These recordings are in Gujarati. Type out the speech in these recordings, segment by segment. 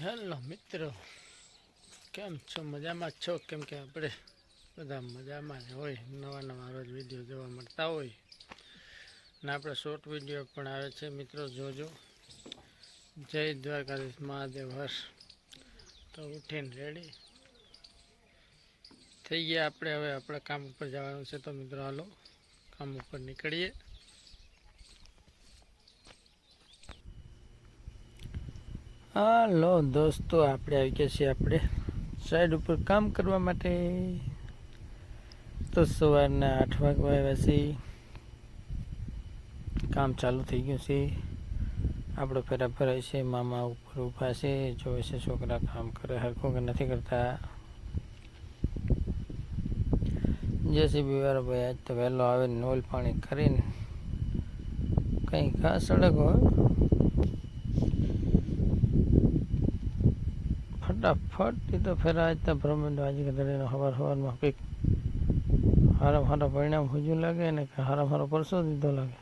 હેલો મિત્રો, કેમ છો? મજામાં છો? કેમ કે આપણે બધા મજામાં હોય, નવા નવા રોજ વીડિયો જોવા મળતા હોય. ને આપણે શોર્ટ વીડિયો પણ આવે છે મિત્રો, જોજો. જય દ્વારકાધીશ મહાદેવ હર્ષ તો ઉઠીને રેડી થઈ ગયા આપણે, હવે આપણા કામ ઉપર જવાનું છે તો મિત્રો હાલો, કામ ઉપર નીકળીએ. હાલો દોસ્તો, આપણે આવી ગયા છીએ આપણે સાઈડ ઉપર કામ કરવા માટે. તો સવારના આઠ વાગવા આવ્યા છે કામ ચાલુ થઈ ગયું છે. આપણો ફેરા ફરાય છે, મામા ઉપર ઊભા છે, જોવે છે છોકરા કામ કરે, હરખું કે નથી કરતા. જેસીબી વાળો ભાઈ, આજ તો વહેલો આવે નોલ પાણી કરીને કંઈ ખાસ સડક હોય. ફટાફટ એ તો ફેરા આજ તો ભ્રમણ આજે કદાચ હવાર હવારમાં કંઈક હારા હારા પરિણામ હજુ લાગે ને કે હારા હારો પરસો દીધો લાગે.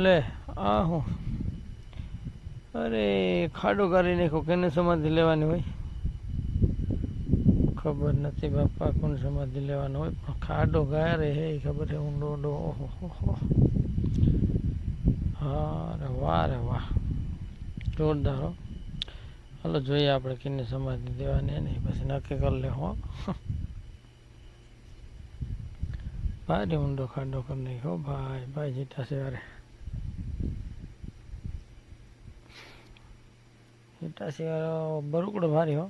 લે, આ અરે, ખાડો કરી નાખો કેને સમાધિ લેવાની હોય? ખબર નથી બાપા કોણ સમાધિ લેવાનો હોય, પણ ખાડો ગયા રે હે ખબર છે, ઊંડો ઊંડો, ઓહો હા, રે વાહ રે વાહ. જોરદાર, હો. હાલો, જોઈએ આપણે કિને સમાધિ દેવાની નહીં પછી નક્કી કરી લે હો. ભારે ઊંડો ખાડો કરી હો ભાઈ. ભાઈ જીતા સિવારે વારે જીતા છે બરુકડો ભારી, હો.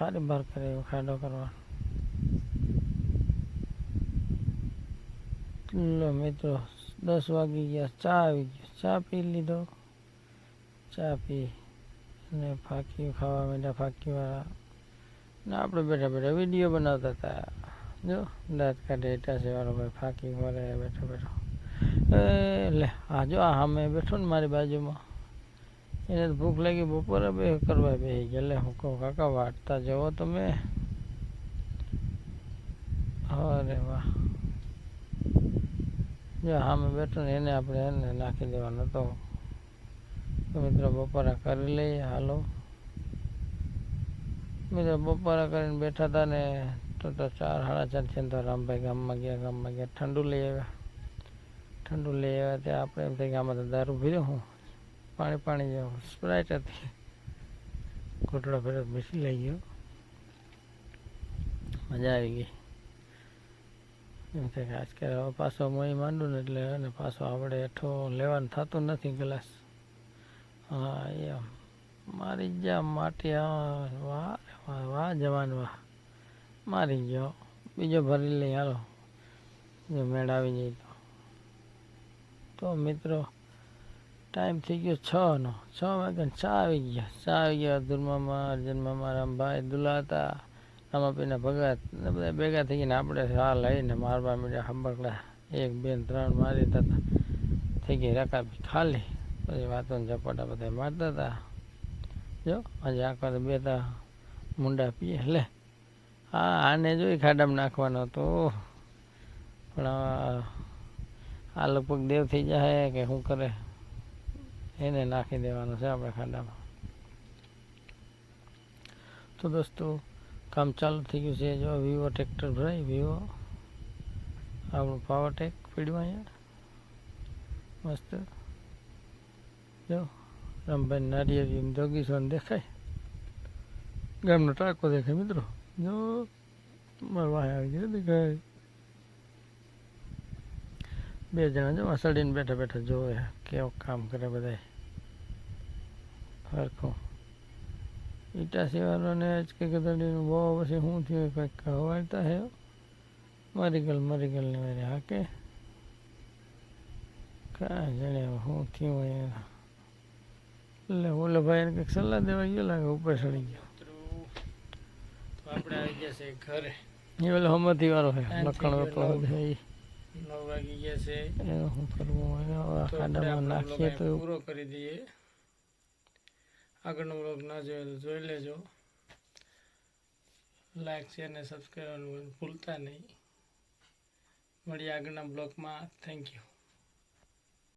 ભારે ભાર કરે એવો ખાડો કરવા લો મિત્રો, દસ વાગી ગયા, ચા આવી ગયો. ચા પી લીધો. ચા પી. અને ફાંકી, ખાવા માંડ્યા ફાંકીવાળા ને આપણે બેઠા બેઠા વીડિયો બનાવતા હતા. જો, દાંત કાઢે એટાશે વાળો ભાઈ ફાંકી કરે બેઠો બેઠો. એ, લે, આ જો, આ સામે બેઠો ને મારી બાજુમાં. એને તો ભૂખ લાગી, બપોરે બે કરવા બેસી ગયા. લે, હું કહું, કાકા, વાટતા જવો તમે? અરે વાહ. જો સામે બેઠો ને એને આપણે એને નાખી દેવાનો હતો. તો મિત્રો બપોરા કરી લઈએ, હાલો. મિત્રો બપોરા કરીને બેઠા હતા ને, તો તો ચાર સાડા ચાર છે તો રામભાઈ ગામમાં ગયા ગામમાં ગયા. ઠંડુ લઈ આવ્યા. ઠંડુ લઈ આવ્યા ત્યાં આપણે એમ થઈ આમાં તો દારૂ પીધો હું. પાણી પાણી જેવું. સ્પ્રાઇટ હતી. ઘૂંટડો ફેરો બેસી લઈ ગયો. મજા આવી ગઈ. એમ થાય કે આજકાલ પાછો મોઈ માંડું ને એટલે ને પાછો આપણે એઠો લેવાનું થતું નથી ગ્લાસ હા, એમ. મારી જા માટી વાહ વાહ જવાન વાહ મારી ગયો બીજો ભરી લઈ હાલો. જો મેળ આવી તો. તો મિત્રો, ટાઈમ થઈ ગયો છ નો. છ વાગ્યા ચા આવી ગયા. ચા આવી ગયા. ધુરમામા અર્જુનમાં રામભાઈ દુલા હતા રામાપીના ભગત, ને બધા ભેગા થઈ ગઈને આપણે હા લઈને મારવા મીડિયા હંબકડા એક, બે ત્રણ મારી હતા થઈ ગઈ રકાબી. ખાલી. પછી વાતો ઝપાટા બધા મારતા હતા જો, આજે આખો બે તા મુંડા પીએ, લે. હા, આને જોઈ ખાડામાં નાખવાનો હતો. પણ આ- લગભગ દેવ થઈ જાય કે શું કરે? એને નાખી દેવાનું છે આપણે ખાડામાં. તો દોસ્તો, કામ ચાલુ થઈ ગયું છે. જો વિવો ટ્રેક્ટર ભરાય વિવો આપણું પાવર ટેક પીડ્યું અહીંયા. મસ્ત. જો રામભાઈ નારિયેળી જોગીસોન દેખાય. ગામનો ટાંકો દેખાય મિત્રો. જો, મારા વાહ આવી ગયો દેખાય. બે જણા જો સડીને બેઠા બેઠા જોવે કેવું કામ કરે બધાય. હરખું. ઈટા સિવાયને જ કે ગદડીનું બહુ પછી શું થયું કંઈક હવાડતા હે. મરી ગયેલ મરી ગયેલ ને મારી હાકે. કાંઈ જાણે શું થયું એને. એટલે ઓલો ભાઈ એને કંઈક સલાહ દેવા ગયો લાગે ઉપર ચડી ગયો. આપણે આવી ગયા છે ઘરે. એ પેલો હમતી વાળો છે લખણ છે નવ વાગી ગયા છે. એનો શું કરવું ખાડામાં નાખીએ તો પૂરો કરી દઈએ. આગળનો બ્લોગ ના જોયો તો જોઈ લેજો. લાઈક શેર અને સબસ્ક્રાઈબ ભૂલતા નહીં. મળીએ આગળના બ્લોગમાં થેન્ક યુ